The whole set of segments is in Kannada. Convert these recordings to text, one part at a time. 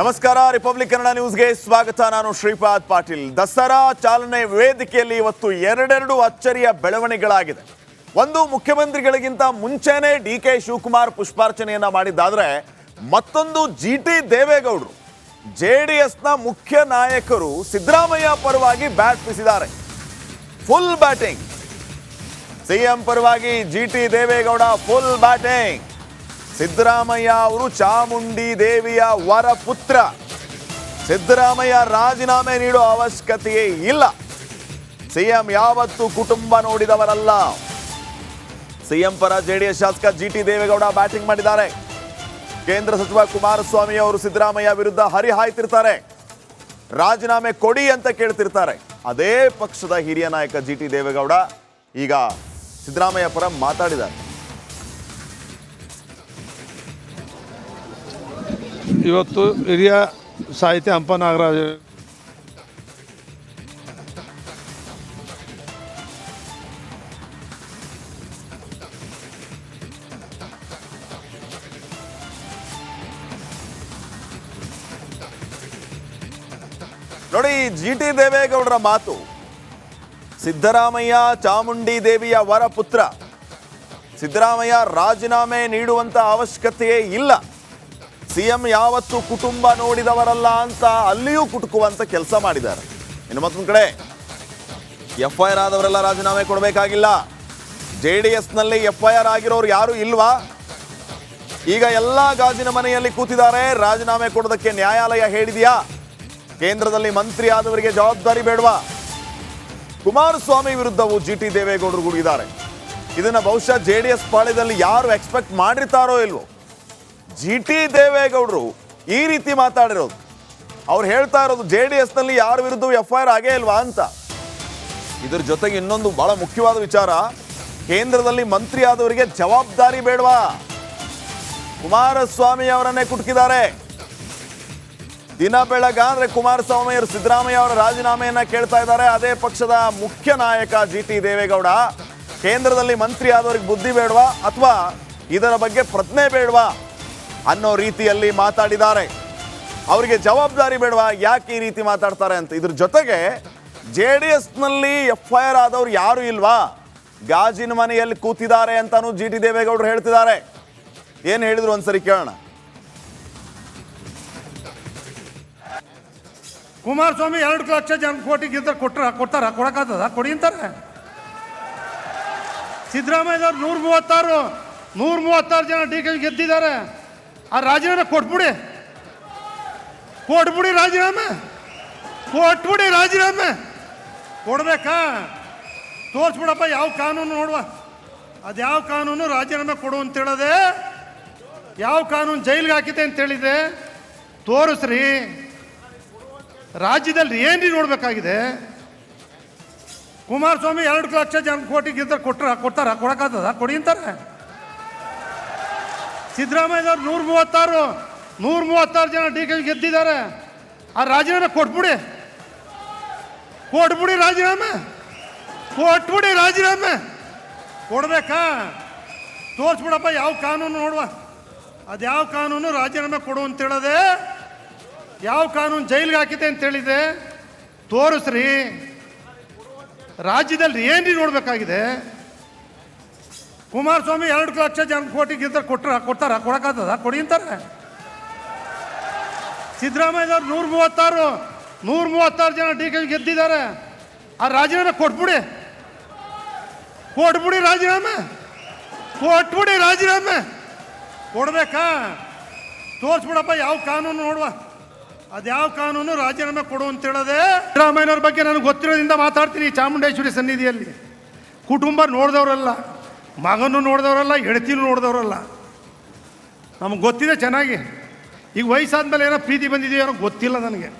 ನಮಸ್ಕಾರ ರಿಪಬ್ಲಿಕ್ ಕನ್ನಡ ನ್ಯೂಸ್ಗೆ ಸ್ವಾಗತ. ನಾನು ಶ್ರೀಪಾದ್ ಪಾಟೀಲ್. ದಸರಾ ಚಾಲನೆ ವೇದಿಕೆಯಲ್ಲಿ ಇವತ್ತು ಎರಡೆರಡು ಅಚ್ಚರಿಯ ಬೆಳವಣಿಗೆಗಳಾಗಿದೆ. ಒಂದು, ಮುಖ್ಯಮಂತ್ರಿಗಳಿಗಿಂತ ಮುಂಚೆನೆ ಡಿ ಕೆ ಶಿವಕುಮಾರ್ ಪುಷ್ಪಾರ್ಚನೆಯನ್ನ ಮಾಡಿದ್ದಾದ್ರೆ, ಮತ್ತೊಂದು ಜಿ ಟಿ ದೇವೇಗೌಡರು. ಜೆ ಡಿ ಎಸ್ನ ಮುಖ್ಯ ನಾಯಕರು ಸಿದ್ದರಾಮಯ್ಯ ಪರವಾಗಿ ಬ್ಯಾಟ್ ಬೀಸಿದ್ದಾರೆ. ಫುಲ್ ಬ್ಯಾಟಿಂಗ್ ಸಿಎಂ ಪರವಾಗಿ G T Devegowda full batting Siddaramaiah ಅವರು ಚಾಮುಂಡಿ ದೇವಿಯ ವರ ಪುತ್ರ ಸಿದ್ದರಾಮಯ್ಯ ರಾಜೀನಾಮೆ ನೀಡೋ ಅವಶ್ಯಕತೆಯೇ ಇಲ್ಲ. ಸಿಎಂ ಯಾವತ್ತು ಕುಟುಂಬ ನೋಡಿದವರಲ್ಲ. ಸಿಎಂ ಪರ ಜೆಡಿಎಸ್ ಶಾಸಕ ಜಿ ಟಿ ದೇವೇಗೌಡ ಬ್ಯಾಟಿಂಗ್ ಮಾಡಿದ್ದಾರೆ. ಕೇಂದ್ರ ಸಚಿವ ಕುಮಾರಸ್ವಾಮಿ ಅವರು ಸಿದ್ದರಾಮಯ್ಯ ವಿರುದ್ಧ ಹರಿಹಾಯ್ತಿರ್ತಾರೆ ರಾಜೀನಾಮೆ ಕೊಡಿ ಅಂತ ಕೇಳ್ತಿರ್ತಾರೆ. ಅದೇ ಪಕ್ಷದ ಹಿರಿಯ ನಾಯಕ ಜಿ ಟಿ ದೇವೇಗೌಡ ಈಗ ಸಿದ್ದರಾಮಯ್ಯ ಪರ ಮಾತಾಡಿದ್ದಾರೆ. ಇವತ್ತು ಹಿರಿಯ ಸಾಹಿತ್ಯ ಹಂಪ ನಾಗರಾಜ್ ನೋಡಿ, ಜಿ ಟಿ ದೇವೇಗೌಡರ ಮಾತು, ಸಿದ್ದರಾಮಯ್ಯ ಚಾಮುಂಡಿ ದೇವಿಯ ವರ ಪುತ್ರ ಸಿದ್ದರಾಮಯ್ಯ ರಾಜೀನಾಮೆ ನೀಡುವಂತ ಅವಶ್ಯಕತೆಯೇ ಇಲ್ಲ. ಸಿಎಂ ಯಾವತ್ತು ಕುಟುಂಬ ನೋಡಿದವರಲ್ಲ ಅಂತ ಅಲ್ಲಿಯೂ ಕುಟುಕುವಂತ ಕೆಲಸ ಮಾಡಿದ್ದಾರೆ. ಇನ್ನು ಮತ್ತೊಂದು ಕಡೆ ಎಫ್ ಐ ಆರ್ ಆದವರೆಲ್ಲ ರಾಜೀನಾಮೆ ಕೊಡಬೇಕಾಗಿಲ್ಲ. ಜೆ ಡಿ ಎಸ್ನಲ್ಲಿ ಎಫ್ ಐ ಆರ್ ಆಗಿರೋರು ಯಾರು ಇಲ್ವಾ? ಈಗ ಎಲ್ಲ ಗಾಜಿನ ಮನೆಯಲ್ಲಿ ಕೂತಿದ್ದಾರೆ. ರಾಜೀನಾಮೆ ಕೊಡೋದಕ್ಕೆ ನ್ಯಾಯಾಲಯ ಹೇಳಿದೆಯಾ? ಕೇಂದ್ರದಲ್ಲಿ ಮಂತ್ರಿ ಆದವರಿಗೆ ಜವಾಬ್ದಾರಿ ಬೇಡವಾ? ಕುಮಾರಸ್ವಾಮಿ ವಿರುದ್ಧವೂ ಜಿ ಟಿ ದೇವೇಗೌಡರು ಗುಡುಗಿದ್ದಾರೆ. ಇದನ್ನು ಬಹುಶಃ ಜೆ ಡಿ ಎಸ್ ಪಾಳ್ಯದಲ್ಲಿ ಯಾರು ಎಕ್ಸ್ಪೆಕ್ಟ್ ಮಾಡಿರ್ತಾರೋ ಇಲ್ವೋ? ಜಿ ಟಿ ದೇವೇಗೌಡರು ಈ ರೀತಿ ಮಾತಾಡಿರೋದು. ಅವ್ರು ಹೇಳ್ತಾ ಇರೋದು ಜೆ ಡಿ ಎಸ್ನಲ್ಲಿ ಯಾರ ವಿರುದ್ಧ ಎಫ್ ಐ ಆರ್ ಆಗೇ ಇಲ್ವಾ ಅಂತ. ಇದ್ರ ಜೊತೆಗೆ ಇನ್ನೊಂದು ಬಹಳ ಮುಖ್ಯವಾದ ವಿಚಾರ, ಕೇಂದ್ರದಲ್ಲಿ ಮಂತ್ರಿ ಆದವರಿಗೆ ಜವಾಬ್ದಾರಿ ಬೇಡವಾ? ಕುಮಾರಸ್ವಾಮಿ ಅವರನ್ನೇ ಕುಟುಕಿದ್ದಾರೆ. ದಿನ ಬೆಳಗ ಅಂದ್ರೆ ಕುಮಾರಸ್ವಾಮಿ ಅವರು ಸಿದ್ದರಾಮಯ್ಯ ಅವರ ರಾಜೀನಾಮೆಯನ್ನ ಕೇಳ್ತಾ ಇದ್ದಾರೆ. ಅದೇ ಪಕ್ಷದ ಮುಖ್ಯ ನಾಯಕ ಜಿ ಟಿ ದೇವೇಗೌಡ. ಕೇಂದ್ರದಲ್ಲಿ ಮಂತ್ರಿ ಆದವರಿಗೆ ಬುದ್ಧಿ ಬೇಡವಾ? ಅಥವಾ ಇದರ ಬಗ್ಗೆ ಪ್ರಜ್ಞೆ ಬೇಡವಾ? ಅನ್ನೋ ರೀತಿಯಲ್ಲಿ ಮಾತಾಡಿದ್ದಾರೆ. ಅವರಿಗೆ ಜವಾಬ್ದಾರಿ ಬೇಡವಾ? ಯಾಕೆ ಈ ರೀತಿ ಮಾತಾಡ್ತಾರೆ ಅಂತ? ಇದ್ರ ಜೊತೆಗೆ ಜೆ ಡಿ ಎಸ್ನಲ್ಲಿ ಎಫ್ ಐ ಆರ್ ಆದವ್ರು ಯಾರು ಇಲ್ವಾ? ಗಾಜಿನ ಮನೆಯಲ್ಲಿ ಕೂತಿದ್ದಾರೆ ಅಂತಾನು ಜಿ ಟಿ ದೇವೇಗೌಡರು ಹೇಳ್ತಿದ್ದಾರೆ. ಏನು ಹೇಳಿದ್ರು ಒಂದ್ಸರಿ ಕೇಳೋಣ. ಕುಮಾರಸ್ವಾಮಿ ಎರಡು ಲಕ್ಷ ಜನ ಕೋಟಿಗಿಂತ ಕೊಟ್ಟರ? ಕೊಡ್ತಾರ ಕೊಡಕ್ಕಾಗ್ತದ? ಕೊಡಿ ಅಂತಾರೆ. ಸಿದ್ದರಾಮಯ್ಯದವ್ರು ನೂರ ಮೂವತ್ತಾರು ನೂರ ಮೂವತ್ತಾರು ಜನ ಡಿ ಕೆ ಗೆದ್ದಿದ್ದಾರೆ. ಆ ರಾಜೀನಾಮೆ ಕೊಟ್ಬಿಡಿ. ಕೊಟ್ಬಿಡಿ ರಾಜೀನಾಮೆ. ಕೊಟ್ಬಿಡಿ ರಾಜೀನಾಮೆ. ಕೊಡ್ಬೇಕಾ? ತೋರಿಸ್ಬಿಡಪ್ಪ, ಯಾವ ಕಾನೂನು ನೋಡುವ. ಅದು ಯಾವ ಕಾನೂನು? ರಾಜೀನಾಮೆ ಕೊಡು ಅಂತ ಹೇಳದೆ. ಯಾವ ಕಾನೂನು ಜೈಲಿಗೆ ಹಾಕಿದೆ ಅಂತ ಹೇಳಿದೆ ತೋರಿಸ್ರಿ. ರಾಜ್ಯದಲ್ಲಿ ಏನ್ರಿ ನೋಡಬೇಕಾಗಿದೆ? ಕುಮಾರಸ್ವಾಮಿ ಎರಡು ಲಕ್ಷ ಜನ ಕೋಟಿಗಿಂತ ಕೊಟ್ಟರ ಕೊಡ್ತಾರ? ಕೊಡಕ್ಕಾಗ್ತದ? ಕೊಡಿ ಅಂತಾರೆ. ಸಿದ್ದರಾಮಯ್ಯದವ್ರು ನೂರ ಮೂವತ್ತಾರು ನೂರ ಮೂವತ್ತಾರು ಜನ ಡಿ ಕೆ ಗೆದ್ದಿದ್ದಾರೆ. ಆ ರಾಜೀನಾಮೆ ಕೊಟ್ಬಿಡಿ. ಕೊಟ್ಬಿಡಿ ರಾಜೀನಾಮೆ. ಕೊಟ್ಬಿಡಿ ರಾಜೀನಾಮೆ. ಕೊಡ್ಬೇಕಾ? ತೋರಿಸ್ಬಿಡಪ್ಪ, ಯಾವ ಕಾನೂನು ನೋಡುವ. ಅದು ಯಾವ ಕಾನೂನು ರಾಜೀನಾಮೆ ಕೊಡು ಅಂತ ಹೇಳದೆ, ಯಾವ ಕಾನೂನು ಜೈಲಿಗೆ ಹಾಕಿದೆ ಅಂತ ಹೇಳಿದೆ. ತೋರಿಸ್ರಿ. ರಾಜ್ಯದಲ್ಲಿ ಏನ್ರಿ ನೋಡಬೇಕಾಗಿದೆ? ಕುಮಾರಸ್ವಾಮಿ ಎರಡು ಲಕ್ಷ ಜನ ಕೋಟಿಗಿಂತ ಕೊಟ್ರ, ಕೊಡ್ತಾರ? ಕೊಡಕ್ಕಾಗ್ತದ? ಕೊಡಿ ಅಂತಾರೆ. ಸಿದ್ದರಾಮಯ್ಯವ್ರು ನೂರ ಮೂವತ್ತಾರು ನೂರ ಮೂವತ್ತಾರು ಜನ ಡಿ ಕೆ ಗೆದ್ದಿದ್ದಾರೆ. ಆ ರಾಜೀನಾಮೆ ಕೊಟ್ಬಿಡಿ. ಕೊಟ್ಬಿಡಿ ರಾಜೀನಾಮೆ. ಕೊಟ್ಬಿಡಿ ರಾಜೀನಾಮೆ. ಕೊಡ್ಬೇಕಾ? ತೋರಿಸ್ಬಿಡಪ್ಪ, ಯಾವ ಕಾನೂನು ನೋಡುವ? ಅದ್ಯಾವ ಕಾನೂನು? ರಾಜೀನಾಮೆ ಕೊಡು ಅಂತ ಹೇಳದೆ ಸಿದ್ದರಾಮಯ್ಯನವ್ರ ಬಗ್ಗೆ ನನಗೆ ಗೊತ್ತಿರೋದ್ರಿಂದ ಮಾತಾಡ್ತೀನಿ ಚಾಮುಂಡೇಶ್ವರಿ ಸನ್ನಿಧಿಯಲ್ಲಿ. ಕುಟುಂಬ ನೋಡಿದವರಲ್ಲ. ಮಗನೂ ನೋಡಿದವರಲ್ಲ, ಹೆಂಡತಿನೂ ನೋಡಿದವರಲ್ಲ. ನಮಗೆ ಗೊತ್ತಿದೆ ಚೆನ್ನಾಗಿ. ಈಗ ವಯಸ್ಸಾದ್ಮೇಲೆ ಏನೋ ಪ್ರೀತಿ ಬಂದಿದೆಯೋ ಏನೋ ಗೊತ್ತಿಲ್ಲ ನನಗೆ.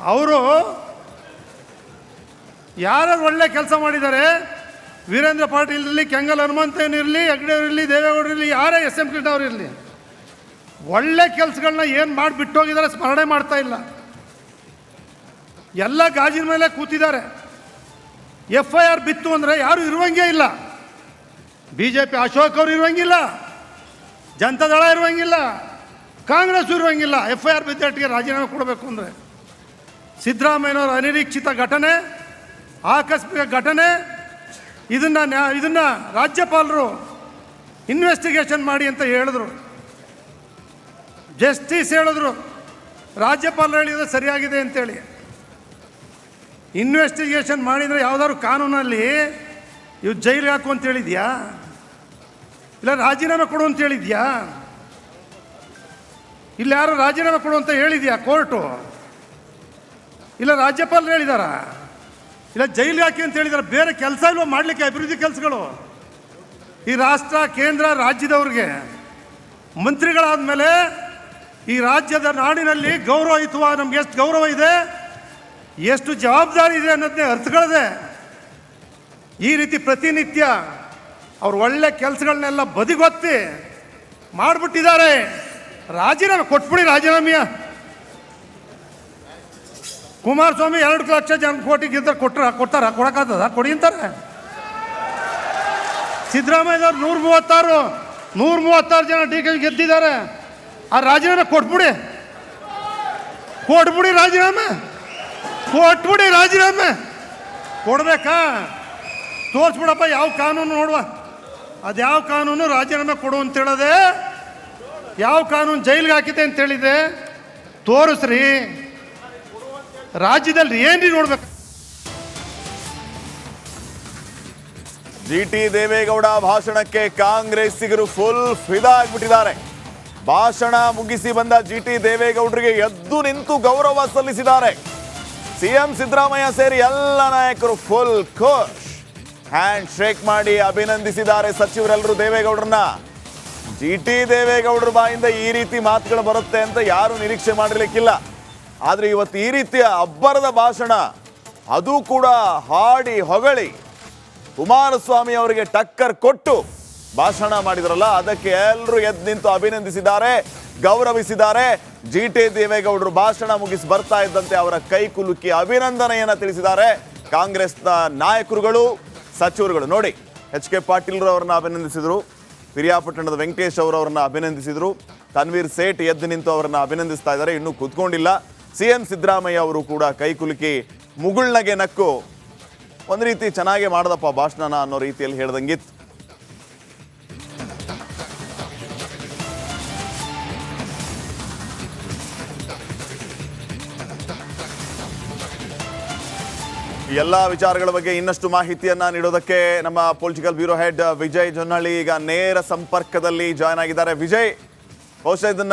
ಅವರು ಯಾರು ಒಳ್ಳೆ ಕೆಲಸ ಮಾಡಿದ್ದಾರೆ, ವೀರೇಂದ್ರ ಪಾಟೀಲ್ ಇರಲಿ, ಕೆಂಗಲ್ ಹನುಮಂತ ಇರಲಿ ಹೆಗ್ಡೆ ಇರಲಿ ದೇವೇಗೌಡ ಇರಲಿ, ಯಾರೇ ಎಸ್ ಎಂ ಕೃಷ್ಣ ಇರಲಿ, ಒಳ್ಳೆ ಕೆಲಸಗಳನ್ನ ಏನು ಮಾಡಿ ಬಿಟ್ಟೋಗಿದ್ದಾರೆ ಸ್ಮರಣೆ ಮಾಡ್ತಾ ಇಲ್ಲ. ಎಲ್ಲ ಗಾಜಿನ ಮೇಲೆ ಕೂತಿದ್ದಾರೆ. ಎಫ್ ಐ ಆರ್ ಬಿತ್ತು ಅಂದರೆ ಯಾರು ಇರುವಂಗೆ ಇಲ್ಲ. ಬಿ ಜೆ ಪಿ ಅಶೋಕ್ ಅವರು ಇರುವಂಗಿಲ್ಲ. ಜನತಾದಳ ಇರುವಂಗಿಲ್ಲ. ಕಾಂಗ್ರೆಸ್ ಇರುವಂಗಿಲ್ಲ. ಎಫ್ ಐ ಆರ್ ಬಿದ್ದಟ್ಟಿಗೆ ರಾಜೀನಾಮೆ ಕೊಡಬೇಕು ಅಂದರೆ. ಸಿದ್ದರಾಮಯ್ಯನವರ ಅನಿರೀಕ್ಷಿತ ಘಟನೆ, ಆಕಸ್ಮಿಕ ಘಟನೆ, ಇದನ್ನು ನ್ಯಾ, ಇದನ್ನು ರಾಜ್ಯಪಾಲರು ಇನ್ವೆಸ್ಟಿಗೇಷನ್ ಮಾಡಿ ಅಂತ ಹೇಳಿದ್ರು. ಜಸ್ಟಿಸ್ ಹೇಳಿದ್ರು. ರಾಜ್ಯಪಾಲರು ಹೇಳಿದ್ರೆ ಸರಿಯಾಗಿದೆ ಅಂತೇಳಿ. ಇನ್ವೆಸ್ಟಿಗೇಷನ್ ಮಾಡಿದರೆ ಯಾವುದಾದ್ರು ಕಾನೂನಲ್ಲಿ ಇವು ಜೈಲಿಗೆ ಹಾಕು ಅಂತ ಹೇಳಿದ್ಯಾ? ಇಲ್ಲ ರಾಜೀನಾಮೆ ಕೊಡು ಅಂತ ಹೇಳಿದ್ಯಾ? ಇಲ್ಲ ಯಾರು ರಾಜೀನಾಮೆ ಕೊಡು ಅಂತ ಹೇಳಿದ್ಯಾ ಕೋರ್ಟು? ಇಲ್ಲ ರಾಜ್ಯಪಾಲರು ಹೇಳಿದಾರ? ಇಲ್ಲ ಜೈಲಿಗೆ ಹಾಕಿ ಅಂತ ಹೇಳಿದಾರೆ? ಬೇರೆ ಕೆಲಸ ಇಲ್ವೋ ಮಾಡಲಿಕ್ಕೆ ಅಭಿವೃದ್ಧಿ ಕೆಲಸಗಳು? ಈ ರಾಷ್ಟ್ರ, ಕೇಂದ್ರ, ರಾಜ್ಯದವ್ರಿಗೆ ಮಂತ್ರಿಗಳಾದ ಮೇಲೆ ಈ ರಾಜ್ಯದ ನಾಡಿನಲ್ಲಿ ಗೌರವ ಇತ್ತು, ನಮ್ಗೆ ಎಷ್ಟು ಗೌರವ ಇದೆ? ಎಷ್ಟು ಜವಾಬ್ದಾರಿ ಇದೆ ಅನ್ನೋದನ್ನೇ ಅರ್ಥಗಳದೆ. ಈ ರೀತಿ ಪ್ರತಿನಿತ್ಯ ಅವ್ರು ಒಳ್ಳೆ ಕೆಲಸಗಳನ್ನೆಲ್ಲ ಬದಿಗೊತ್ತಿ ಮಾಡಿಬಿಟ್ಟಿದ್ದಾರೆ. ರಾಜೀನಾಮೆ ಕೊಟ್ಬಿಡಿ ರಾಜೀನಾಮೆಯ. ಕುಮಾರಸ್ವಾಮಿ ಎರಡು ಲಕ್ಷ ಜನ ಕೋಟಿ ಇದ್ದರೆ ಕೊಟ್ರ, ಕೊಡ್ತಾರ? ಕೊಡಕ್ಕಾಗ್ತದ? ಕೊಡಿ ಅಂತಾರೆ. ಸಿದ್ದರಾಮಯ್ಯವ್ರು ನೂರ ಮೂವತ್ತಾರು ನೂರ ಮೂವತ್ತಾರು ಜನ ಡಿ ಕೆ ಗೆದ್ದಿದ್ದಾರೆ. ಆ ರಾಜೀನಾಮೆ ಕೊಟ್ಬಿಡಿ. ಕೊಟ್ಬಿಡಿ ರಾಜೀನಾಮೆ. ಕೊಟ್ಬಿಡಿ ರಾಜೀನಾಮೆ. ಕೊಡ್ಬೇಕಾ? ತೋರಿಸ್ಬಿಡಪ್ಪ, ಯಾವ ಕಾನೂನು ನೋಡುವ. ಅದು ಯಾವ ಕಾನೂನು ರಾಜೀನಾಮೆ ಕೊಡು ಅಂತ ಹೇಳದೆ? ಯಾವ ಕಾನೂನು ಜೈಲಿಗೆ ಹಾಕಿದೆ ಅಂತ ಹೇಳಿದೆ? ತೋರಿಸ್ರಿ. ರಾಜ್ಯದಲ್ಲಿ ಏನ್ರಿ ನೋಡ್ಬೇಕು? ಜಿ ಟಿ ದೇವೇಗೌಡ ಭಾಷಣಕ್ಕೆ ಕಾಂಗ್ರೆಸ್ಸಿಗರು ಫುಲ್ ಫಿದಾ ಆಗ್ಬಿಟ್ಟಿದ್ದಾರೆ. ಭಾಷಣ ಮುಗಿಸಿ ಬಂದ ಜಿ ಟಿ ದೇವೇಗೌಡರಿಗೆ ಎದ್ದು ನಿಂತು ಗೌರವ ಸಲ್ಲಿಸಿದ್ದಾರೆ. ಸಿಎಂ ಸಿದ್ದರಾಮಯ್ಯ ಸೇರಿ ಎಲ್ಲ ನಾಯಕರು ಫುಲ್ ಖುಷ್ ಹ್ಯಾಂಡ್ ಶೇಕ್ ಮಾಡಿ ಅಭಿನಂದಿಸಿದ್ದಾರೆ ಸಚಿವರೆಲ್ಲರೂ ದೇವೇಗೌಡರನ್ನ. ಜಿ ಟಿ ದೇವೇಗೌಡರ ಬಾಯಿಂದ ಈ ರೀತಿ ಮಾತುಗಳು ಬರುತ್ತೆ ಅಂತ ಯಾರು ನಿರೀಕ್ಷೆ ಮಾಡಿರ್ಲಿಕ್ಕಿಲ್ಲ. ಆದ್ರೆ ಇವತ್ತು ಈ ರೀತಿಯ ಅಬ್ಬರದ ಭಾಷಣ, ಅದು ಕೂಡ ಹಾಡಿ ಹೊಗಳಿ. ಕುಮಾರಸ್ವಾಮಿ ಅವರಿಗೆ ಟಕ್ಕರ್ ಕೊಟ್ಟು ಭಾಷಣ ಮಾಡಿದ್ರಲ್ಲ, ಅದಕ್ಕೆ ಎಲ್ಲರೂ ಎದ್ದು ನಿಂತು ಅಭಿನಂದಿಸಿದ್ದಾರೆ. ಗೌರವಿಸಿದ್ದಾರೆ. ಜಿ ಟಿ ದೇವೇಗೌಡರು ಭಾಷಣ ಮುಗಿಸಿ ಬರ್ತಾ ಇದ್ದಂತೆ ಅವರ ಕೈ ಕುಲುಕಿ ಅಭಿನಂದನೆಯನ್ನು ತಿಳಿಸಿದ್ದಾರೆ. ಕಾಂಗ್ರೆಸ್ನ ನಾಯಕರುಗಳು, ಸಚಿವರುಗಳು. ನೋಡಿ ಎಚ್ ಕೆ ಪಾಟೀಲ್ರು ಅವ್ರನ್ನ ಅಭಿನಂದಿಸಿದರು. ಪಿರಿಯಾಪಟ್ಟಣದ ವೆಂಕಟೇಶ್ ಅವರವ್ರನ್ನ ಅಭಿನಂದಿಸಿದರು. ತನ್ವೀರ್ ಸೇಠ್ ಎದ್ದು ನಿಂತು ಅವರನ್ನ ಅಭಿನಂದಿಸ್ತಾ ಇದ್ದಾರೆ. ಇನ್ನೂ ಕೂತ್ಕೊಂಡಿಲ್ಲ. ಸಿ ಎಂ ಸಿದ್ದರಾಮಯ್ಯ ಅವರು ಕೂಡ ಕೈ ಕುಲುಕಿ ಮುಗುಳ್ನಗೆ ನಕ್ಕು. ಒಂದು ರೀತಿ ಚೆನ್ನಾಗೇ ಮಾಡಿದಪ್ಪ ಭಾಷಣನ ಅನ್ನೋ ರೀತಿಯಲ್ಲಿ ಹೇಳ್ದಂಗಿತ್ತು. ಎಲ್ಲ ವಿಚಾರಗಳ ಬಗ್ಗೆ ಇನ್ನಷ್ಟು ಮಾಹಿತಿಯನ್ನ ನೀಡೋದಕ್ಕೆ ನಮ್ಮ political bureau head Vijay Jonnalli ಈಗ ನೇರ ಸಂಪರ್ಕದಲ್ಲಿ ಜಾಯ್ನ್ ಆಗಿದ್ದಾರೆ. ವಿಜಯ್ ಬಹುಶಃ ಇದನ್ನ